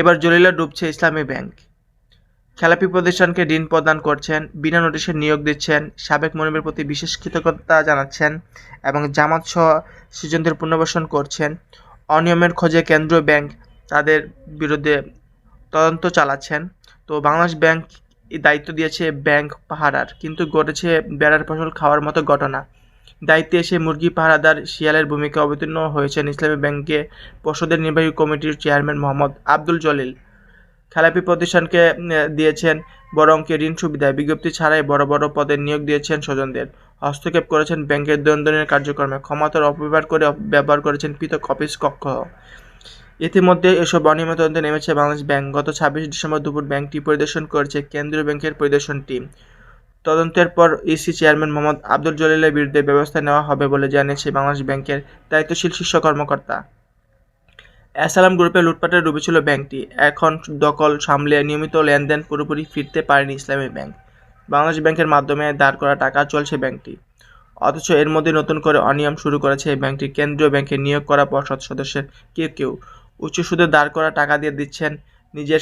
এবার জলিলা ডুবছে ইসলামী ব্যাংক। খেলাপি প্রতিষ্ঠানকে ঋণ প্রদান করছেন, বিনা নোটিশে নিয়োগ দিচ্ছেন, সাবেক মনিবের প্রতি বিশেষ কৃতজ্ঞতা জানাচ্ছেন এবং জামাত সহ সৃজনদের পুনর্বাসন করছেন। অনিয়মের খোঁজে কেন্দ্রীয় ব্যাংক তাদের বিরুদ্ধে তদন্ত চালাচ্ছেন। তো বাংলাদেশ ব্যাংক দায়িত্ব দিয়েছে ব্যাংক পাহারার, কিন্তু ঘটেছে বেড়ার ফসল খাওয়ার মতো ঘটনা। দায়িত্বে এসে মুরগি পাহারাদার শিয়ালের ভূমিকা অবতীর্ণ হয়েছেন ইসলামী ব্যাংকে পর্ষদের নির্বাহী কমিটির চেয়ারম্যান মোহাম্মদ আব্দুল জলিল। খেলাপি প্রতিষ্ঠানকে দিয়েছেন বড় অঙ্কের ঋণ সুবিধা বিজ্ঞপ্তি ছাড়াই বড় বড় পদে নিয়োগ দিয়েছেন স্বজনদের। হস্তক্ষেপ করেছেন ব্যাংকের দৈনন্দিন কার্যক্রমে। ক্ষমতার অপব্যবহার করে ব্যবহার করেছেন পৃথক অফিস কক্ষ। ইতিমধ্যে এসব অনিয়মিত নেমেছে বাংলাদেশ ব্যাংক। গত ছাব্বিশ ডিসেম্বর দুপুর ব্যাংকটি পরিদর্শন করেছে কেন্দ্রীয় ব্যাংকের পরিদর্শন টিম। তদন্তের পর ইসি চেয়ারম্যান মোহাম্মদ আব্দুল জলিলের বিরুদ্ধে ব্যবস্থা নেওয়া হবে বলে জানিয়েছে বাংলাদেশ ব্যাংকের দায়িত্বশীল শীর্ষ কর্মকর্তা। অ্যাসালাম গ্রুপে লুটপাটে ডুবেছিল ব্যাংকটি। এখন দখল সামলে নিয়মিত লেনদেন পুরোপুরি ফিরতে পারেনি ইসলামী ব্যাংক। বাংলাদেশ ব্যাংকের মাধ্যমে দাঁড় করা টাকা চলছে ব্যাংকটি। অথচ এর মধ্যে নতুন করে অনিয়ম শুরু করেছে ব্যাংকটি। কেন্দ্রীয় ব্যাংকে নিয়োগ করা পর্ষদ সদস্যের কেউ কেউ উচ্চ সুদে দাঁড় করা টাকা দিয়ে দিচ্ছেন নিজের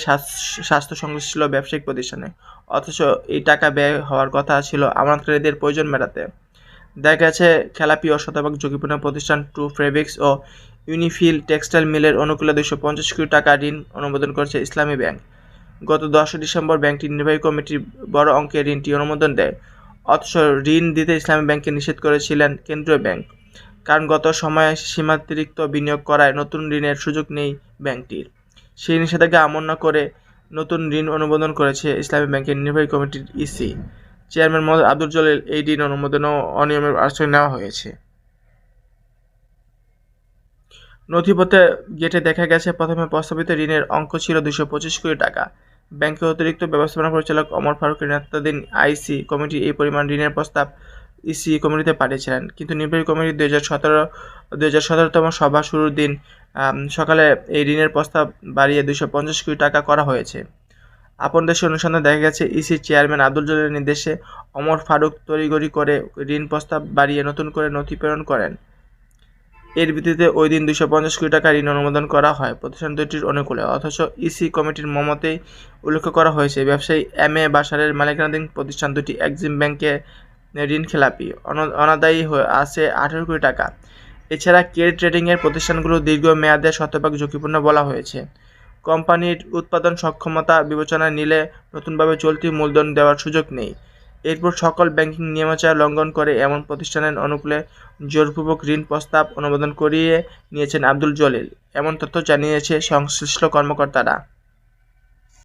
স্বাস্থ্য সংশ্লিষ্ট ব্যবসায়িক প্রতিষ্ঠানে। অথচ এই টাকা ব্যয় হওয়ার কথা ছিল আমানতকারীদের প্রয়োজন মেটাতে। দেখা গেছে, খেলাপি ও শতভাগ ঝুঁকিপূর্ণ প্রতিষ্ঠান টু ফেব্রিক্স ও ইউনিফিল টেক্সটাইল মিলের অনুকূলে দুশো পঞ্চাশ কোটি টাকা ঋণ অনুমোদন করেছে ইসলামী ব্যাংক। গত দশই ডিসেম্বর ব্যাংকটির নির্বাহী কমিটি বড় অঙ্কের ঋণটি অনুমোদন দেয়। অথচ ঋণ দিতে ইসলামী ব্যাংককে নিষেধ করেছিলেন কেন্দ্রীয় ব্যাংক। কারণ গত সময়ে সীমাতিরিক্ত বিনিয়োগ করায় নতুন ঋণের সুযোগ নেই ব্যাংকটির। সেই নিষেধাজ্ঞা অমান্য করে নতুন ঋণ অনুমোদন করেছে ইসলামী ব্যাংকের নির্বাহী কমিটির ইসি। চেয়ারম্যান মোহাম্মদ আব্দুল জলিল এই ঋণ অনুমোদন ও অনিয়মের আশ্রয় নেওয়া হয়েছে। নথিপত্রে গেটে দেখা গেছে, প্রথমে প্রস্তাবিত ঋণের অঙ্ক ছিল দুশো পঁচিশ কোটি টাকা। ব্যাংকের অতিরিক্ত ব্যবস্থাপনা পরিচালক অমর ফারুকের নেতৃত্বাধীন আইসি কমিটি এই পরিমাণ ঋণের প্রস্তাব ইসি কমিটিতে পাঠিয়েছিলেন। কিন্তু নির্বাহী কমিটি দুই হাজার সতেরো দুই হাজার সতেরোতম সভা শুরুর দিন সকালে এই ঋণের প্রস্তাব বাড়িয়ে দুশো পঞ্চাশ কোটি টাকা করা হয়েছে। আপন দেশে অনুসন্ধানে দেখা গেছে, ইসি চেয়ারম্যান আব্দুল জলিলের নির্দেশে অমর ফারুক তড়িগড়ি করে ঋণ প্রস্তাব বাড়িয়ে নতুন করে নথি প্রেরণ করেন। এর ভিত্তিতে ওই দিন দুশো পঞ্চাশ কোটি টাকা ঋণ অনুমোদন করা হয়। প্রতিষ্ঠান দুটির অনুকূলে, অথচ ইসি কমিটির মমতেই উল্লেখ করা হয়েছে। ব্যবসায়ী এম এ বাসারের মালিকানাধীন প্রতিষ্ঠান দুটি এক্সিম ব্যাংকে ঋণ খেলাপি। অনাদায়ী আছে আঠেরো কোটি টাকা। এছাড়া কেয়ার ট্রেডিংয়ের প্রতিষ্ঠানগুলো দীর্ঘ মেয়াদে শতভাগ ঝুঁকিপূর্ণ বলা হয়েছে। কোম্পানির উৎপাদন সক্ষমতা বিবেচনায় নিলে নতুনভাবে চলতি মূলধন দেওয়ার সুযোগ নেই। এরপর সকল ব্যাংকিং নিয়মাচার লঙ্ঘন করে এমন প্রতিষ্ঠানের অনুকূলে জোরপূর্বক ঋণ প্রস্তাব অনুমোদন করিয়ে নিয়েছেন আব্দুল জলিল। এমন তথ্য জানিয়েছে সংশ্লিষ্ট কর্মকর্তারা।